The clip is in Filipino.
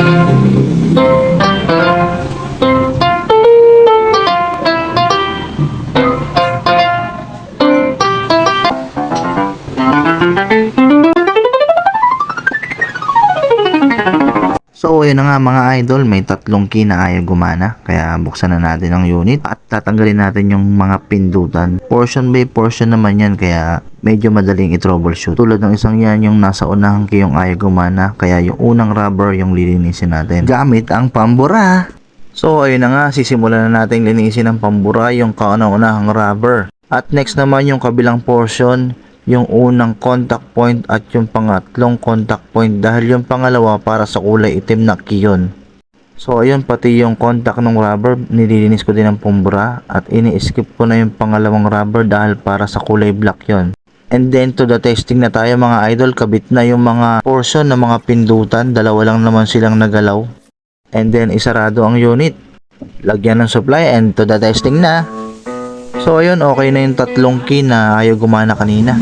Thank you. So ayun na nga mga idol, may tatlong key na ayaw gumana. Kaya buksan na natin ang unit at tatanggalin natin yung mga pindutan. Portion by portion naman yan kaya medyo madaling i-troubleshoot. Tulad ng isang yan yung nasa unahang key yung ayaw gumana. Kaya yung unang rubber yung lilinisin natin. Gamit ang pambura. So ayun na nga, sisimulan na natin linisin ang pambura yung kauna-unahang rubber. At next naman yung kabilang portion, yung unang contact point at yung pangatlong contact point dahil yung pangalawa para sa kulay itim na kiyon. So ayun pati yung contact ng rubber nililinis ko din ng pambura at ini-skip ko na yung pangalawang rubber dahil para sa kulay black yon. And then to the testing na tayo mga idol, kabit na yung mga portion ng mga pindutan, dalawa lang naman silang nagalaw. And then isarado ang unit. Lagyan ng supply and to the testing na. So ayun, okay na yung tatlong key na ayaw gumana kanina.